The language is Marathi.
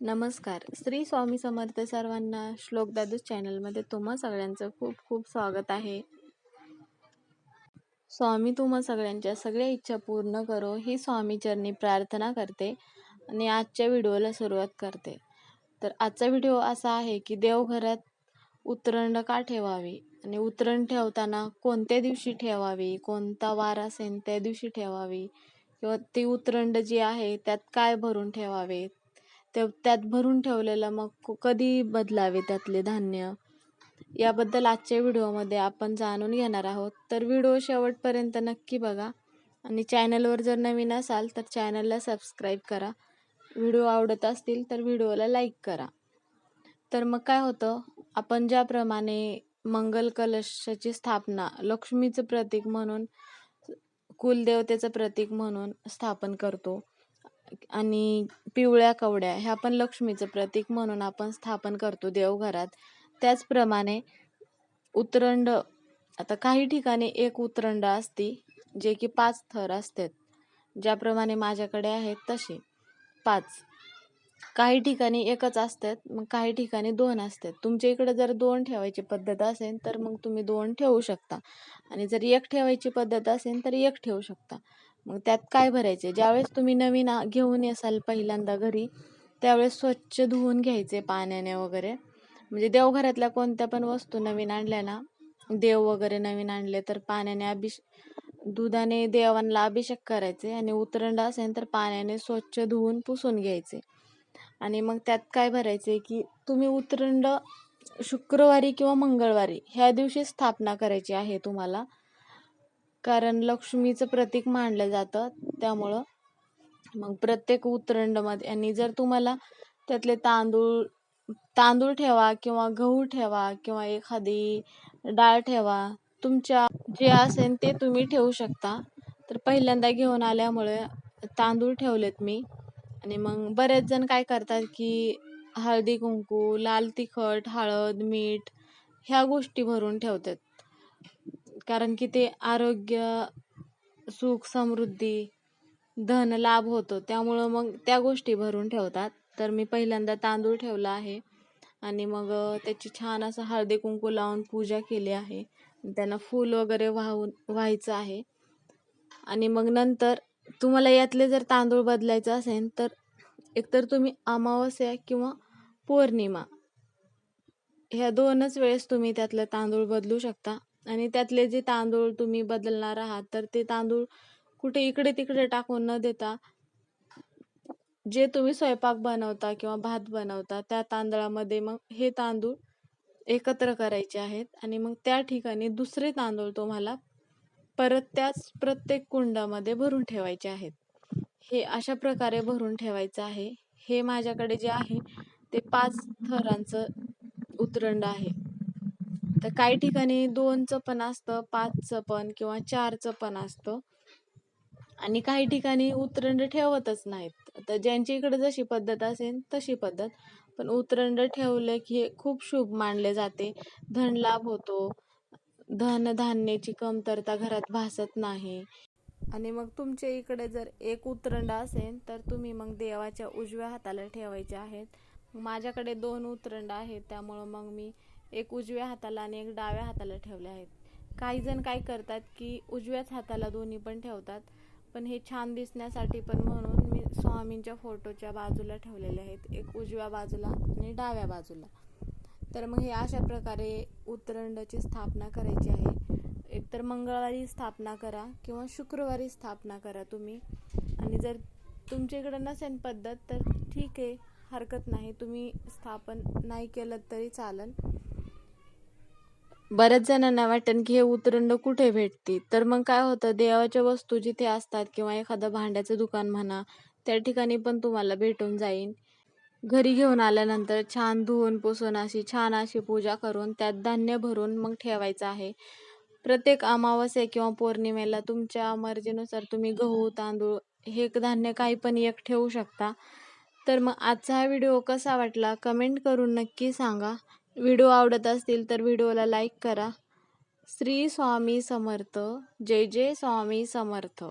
नमस्कार. श्री स्वामी समर्थ सर्वांना श्लोक दादूस चॅनलमध्ये तुम्हा सगळ्यांचं खूप खूप स्वागत आहे. स्वामी तुम्हा सगळ्यांच्या सगळ्या इच्छा पूर्ण करो ही स्वामीचरणी प्रार्थना करते आणि आजच्या व्हिडिओला सुरुवात करते. तर आजचा व्हिडिओ असा आहे की देवघरात उतरंड का ठेवावी आणि उतरण ठेवताना कोणत्या दिवशी ठेवावी कोणता वार असेल त्या दिवशी ठेवावी किंवा ती उतरंड जी आहे त्यात काय भरून ठेवावे ते त्यात भरून ठेवलेलं मग कधी बदलावे त्यातले धान्य? याबद्दल आजच्या व्हिडिओमध्ये आपण जाणून घेणार आहोत. तर व्हिडिओ शेवटपर्यंत नक्की बघा आणि चॅनलवर जर नवीन असाल तर चॅनलला सबस्क्राईब करा. व्हिडिओ आवडत असतील तर व्हिडिओला लाईक करा. तर मग काय होतं? आपण ज्याप्रमाणे मंगल कलशाची स्थापना लक्ष्मीचं प्रतीक म्हणून कुलदेवतेचं प्रतीक म्हणून स्थापन करतो आणि पिवळ्या कवड्या ह्या पण लक्ष्मीचं प्रतीक म्हणून आपण स्थापन करतो देवघरात. त्याचप्रमाणे उतरंड आता काही ठिकाणी एक उतरंड असती जे की पाच थर असतात. ज्याप्रमाणे माझ्याकडे आहेत तसे. पाच. काही ठिकाणी एकच असतात मग काही ठिकाणी दोन असतात. तुमच्या इकडं जर दोन ठेवायची पद्धत असेल तर मग तुम्ही दोन ठेवू शकता. आणि जर एक ठेवायची पद्धत असेल तर एक ठेवू शकता. मग त्यात काय भरायचे? ज्यावेळेस तुम्ही नवीन आ- घेऊन येसाल पहिल्यांदा घरी त्यावेळेस स्वच्छ धुवून घ्यायचे पाण्याने वगैरे. म्हणजे देवघरातल्या कोणत्या पण वस्तू नवीन आणल्या ना देव वगैरे नवीन आणले तर पाण्याने अभिष दुधाने देवांना अभिषेक करायचे. आणि उतरंड असेल तर पाण्याने स्वच्छ धुवून पुसून घ्यायचे. आणि मग त्यात काय भरायचं आहे की तुम्ही उतरंड शुक्रवारी किंवा मंगळवारी ह्या दिवशी स्थापना करायची आहे तुम्हाला. कारण लक्ष्मीचं प्रतीक मानलं जातं त्यामुळं मग प्रत्येक उतरंडमध्ये आणि जर तुम्हाला त्यातले तांदूळ तांदूळ ठेवा किंवा गहू ठेवा किंवा एखादी डाळ ठेवा तुमच्या जे असेल ते तुम्ही ठेवू शकता. तर पहिल्यांदा घेऊन आल्यामुळे तांदूळ ठेवलेत मी. आणि मग बरेच जण काय करतात की हळदी कुंकू लाल तिखट हळद मीठ ह्या गोष्टी भरून ठेवतात. कारण की ते आरोग्य सुख समृद्धी धन लाभ होतो. त्यामुळं मग त्या गोष्टी भरून ठेवतात. तर मी पहिल्यांदा तांदूळ ठेवला आहे. आणि मग त्याची छान असं हळदी कुंकू लावून पूजा केली आहे. त्यांना फूल वगैरे वाहून व्हायचं आहे. आणि मग नंतर तुम्हाला यातले जर तांदूळ बदलायचं असेल तर एकतर तुम्ही अमावस्या किंवा पौर्णिमा ह्या दोनच वेळेस तुम्ही त्यातलं तांदूळ बदलू शकता. आणि त्यातले जे तांदूळ तुम्ही बदलणार आहात तर ते तांदूळ कुठे इकडे तिकडे टाकून न देता जे तुम्ही स्वयंपाक बनवता किंवा भात बनवता त्या तांदळामध्ये मग हे तांदूळ एकत्र करायचे आहेत. आणि मग त्या ठिकाणी दुसरे तांदूळ तुम्हाला परत त्याच प्रत्येक कुंडामध्ये भरून ठेवायचे आहेत. हे अशा प्रकारे भरून ठेवायचं आहे. हे माझ्याकडे जे आहे ते पाच थरांचं उतरंड आहे. तर काही ठिकाणी दोनचं पण असतं पाचचं पण किंवा चारचं पण असतं. आणि काही ठिकाणी उतरंड ठेवतच नाहीत. तर ज्यांच्या इकडे जशी पद्धत असेल तशी पद्धत. पण उतरंड ठेवलं की हे खूप शुभ मानले जाते. धन लाभ होतो. धनधान्याची कमतरता घरात भासत नाही. आणि मग तुमच्या इकडे जर एक उतरंड असेल तर तुम्ही मग देवाच्या उजव्या हाताला ठेवायचे आहेत. माझ्याकडे दोन उतरंड आहेत त्यामुळं मग मी एक उजव्या हाताला आणि एक डाव्या हाताला ठेवले आहेत. काही जण काय करतात की उजव्याच हाताला दोन्ही पण ठेवतात पण हे छान दिसण्यासाठी पण म्हणून मी स्वामींच्या फोटोच्या बाजूला ठेवलेले आहेत. एक उजव्या बाजूला आणि डाव्या बाजूला. तर मग हे अशा प्रकारे उत्तरंडाची स्थापना करायची आहे. एकतर मंगळवारी स्थापना करा किंवा शुक्रवारी स्थापना करा तुम्ही. आणि जर तुमच्या इकडं नसेल पद्धत तर ठीक आहे हरकत नाही. तुम्ही स्थापन नाही केलं तरी चालेल बऱ्याच जणांना वाटेल की हे उतरंड कुठे भेटते? तर मग काय होतं देवाच्या वस्तू जिथे असतात किंवा एखादं भांड्याचं दुकान म्हणा त्या ठिकाणी पण तुम्हाला भेटून जाईल घरी घेऊन आल्यानंतर छान धुवून पुसून अशी छान अशी पूजा करून त्यात धान्य भरून मग ठेवायचं आहे. प्रत्येक अमावस्या किंवा पौर्णिमेला तुमच्या मर्जीनुसार तुम्ही गहू तांदूळ हे धान्य काही पण एक ठेवू शकता. तर मग आजचा हा व्हिडिओ कसा वाटला कमेंट करून नक्की सांगा. व्हिडिओ आवडत असतील तर व्हिडिओला लाईक करा. श्री स्वामी समर्थ. जय जय स्वामी समर्थ.